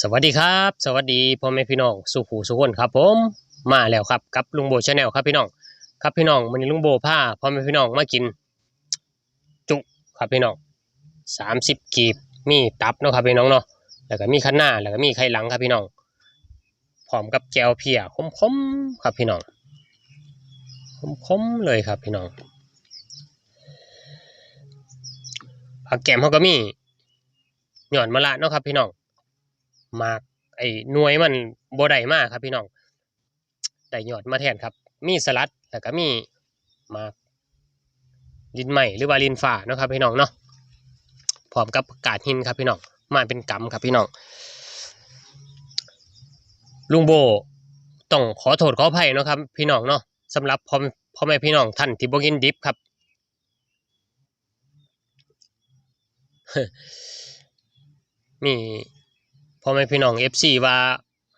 สวัสดีครับ สวัสดีพ่อแม่พี่น้องสุขูสุขนครับผมมาแล้วครับกับลุงโบชาแนลครับพี่น้องครับพี่น้องวันนี้ลุงโบพาพ่อแม่พี่น้องมากิน จุครับพี่น้องสามสิบกีบมีตับเนาะครับพี่น้องเนาะแล้วก็มีข้างหน้าแล้วก็มีไข่หลังครับพี่น้องพร้อมกับแจวเพียคมๆครับพี่น้องคมๆเลยครับพี่น้องผักแกมเขาก็มีหย่อนมะละเนาะครับพี่น้อง มากไอ้หน่วยมันบ่ได้มากครับพี่น้องได้ยอดมาแทนครับ มีสลัดแล้วก็มีมากลินใหม่หรือว่าลินฝ่าเนาะครับพี่น้องเนาะพร้อมกับกาดหินครับพี่น้องมาเป็นกำครับพี่น้องลุงโบต้องขอโทษขออภัยเนาะครับ พี่น้องเนาะสำหรับพ่อพ่อแม่พี่น้องท่านที่บ่กินดิบครับมี พ่อแม่พี่น้องเอฟซีว่า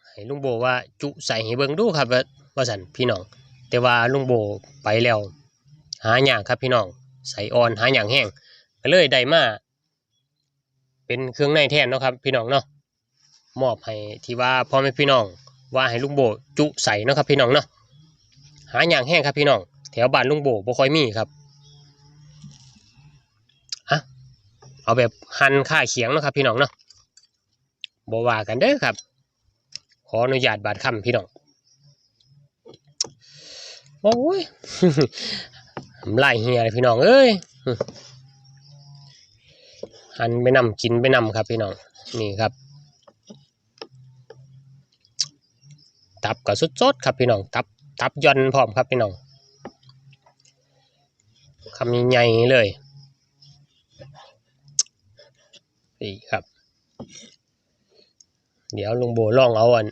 ให้ลุงโบว่าจุใส่ให้เบิ่งดูครับว่าว่าสันพี่น้อง แต่ว่าลุงโบไปแล้ว หาหยางครับพี่น้องใส่อ่อนหาหยางแห้งก็เลยได้มาเป็นเครื่องในแทนเนาะครับ พี่น้องเนาะมอบให้ที่ว่าพ่อแม่พี่น้อง ว่าให้ลุงโบจุใส่เนาะครับพี่น้องเนาะหาหยางแห้งครับพี่น้องแถวบ้านลุงโบบ่ค่อยมีครับอะเอาแบบหั่นค่าเขียงเนาะครับพี่น้องเนาะ บว่ากันเด้อครับ ขออนุญาตบาดคำพี่น้องโอ้ยทำลายเฮียเลยพี่น้องเอ้ยหันไปนำกินไปนำครับพี่น้องนี่ครับ ตับกับสดๆครับพี่น้องตับตับย่อนพร้อมครับพี่น้องคำใหญ่เลยนี่ครับ เดี๋ยวลุงโบล่องเอาอัน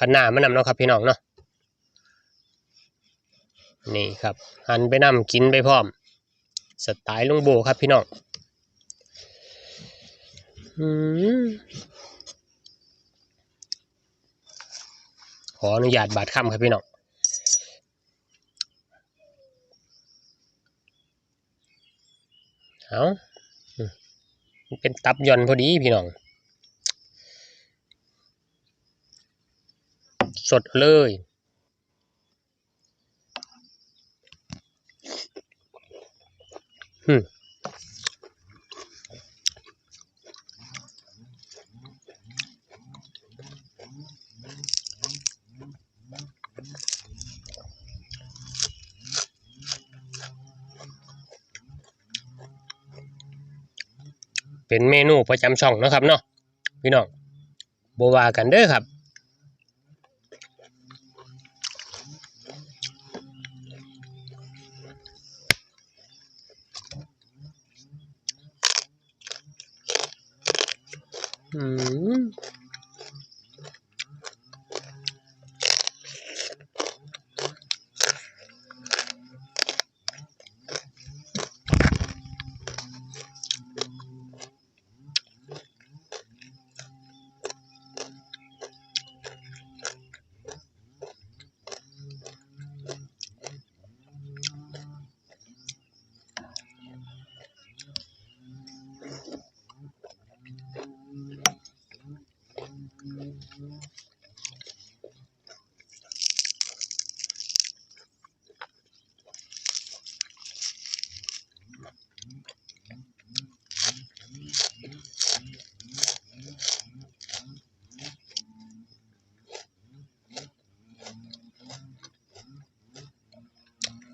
ขนาดมานำเนาะครับพี่น้องเนาะนี่ครับหันไปนำกินไปพร้อม สไตล์ลุงโบครับพี่น้องอขออนุญาตบาดคำครับพี่น้องเอาเป็นตับย่อนพอดีพี่น้อง สดเลย เป็นเมนูประจำช่องนะครับเนาะพี่น้องบวากันเด้อครับ อื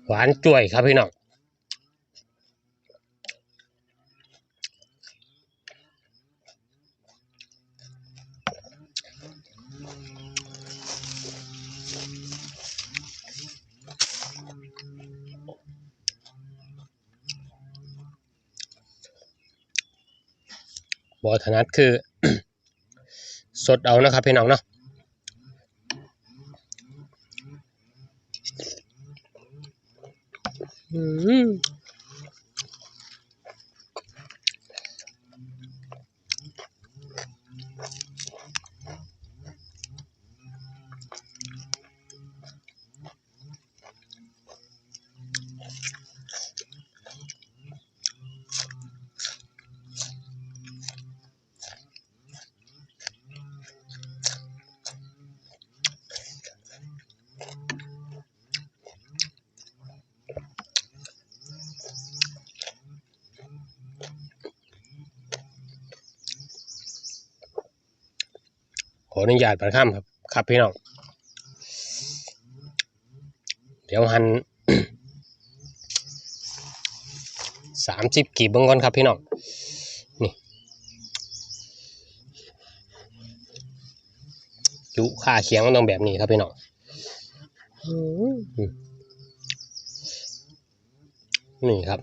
หวานจ่วยครับพี่น้องบอถนัดคือ สดเอานะครับพี่น้องเนาะ อื ออนุญาตประข้ามครับ ครับพี่น้อง เดี๋ยวหันสามสิบกีบเบิ่งก่อนครับพี่น้อง นี่จุค่าเคียงมันต้องแบบนี้ครับพี่น้องอืมนี่ครับ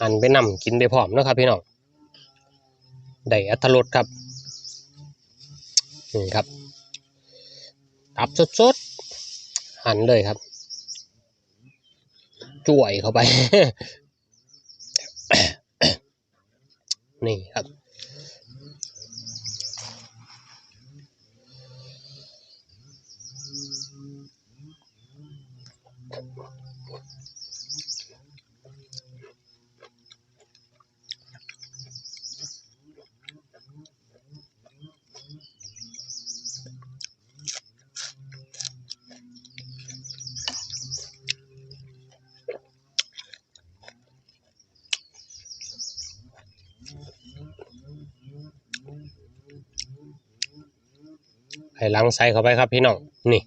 หันไปนำกินไปพร้อมเนาะครับพี่น้องได้อัตรสครับ นี่ครับ ตับสดๆ หั่นเลยครับ จ่วยเข้าไป นี่ครับ ให้หลังใส่เข้าไปครับพี่น้องนี่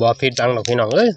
บ่ผิดหวังหรอกพี่น้องเอ้ย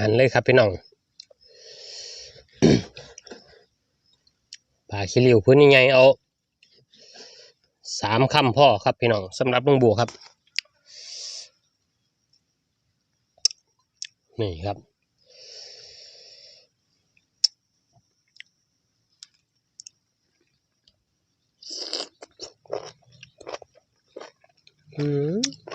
หันเลยครับพี่น้องป่าขี้ริ้วพื้นยังไงเอาสามคำพ่อครับพี่น้องสำหรับลุงบัวครับ นี่ครับ อืม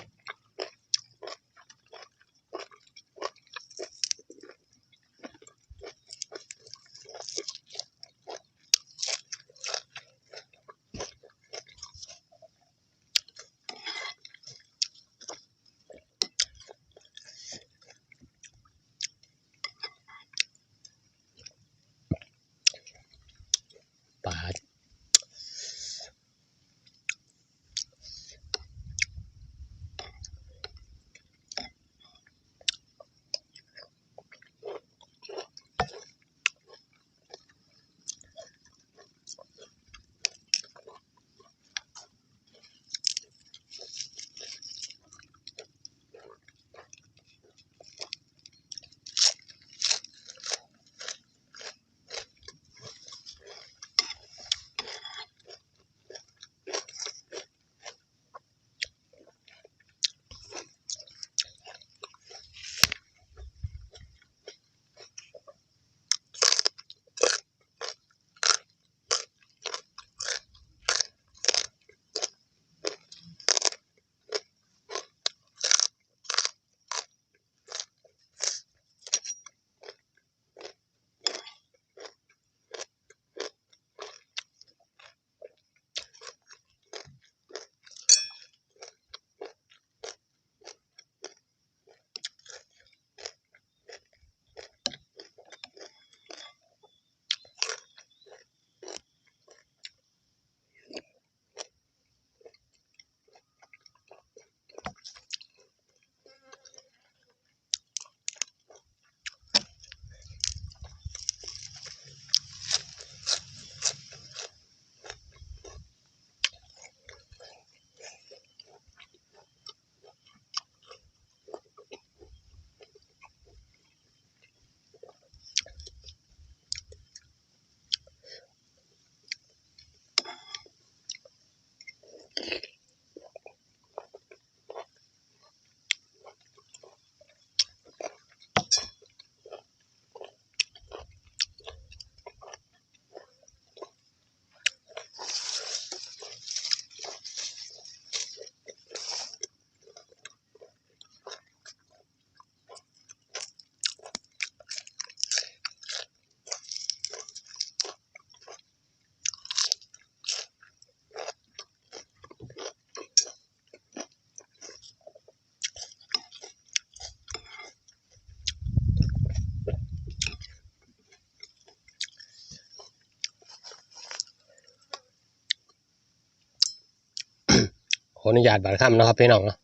อนุญาตบาดคำนะครับพี่น้องนาะ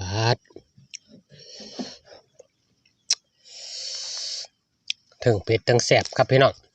บาดถึงเป็ดถึงแสบครับพี่น้อง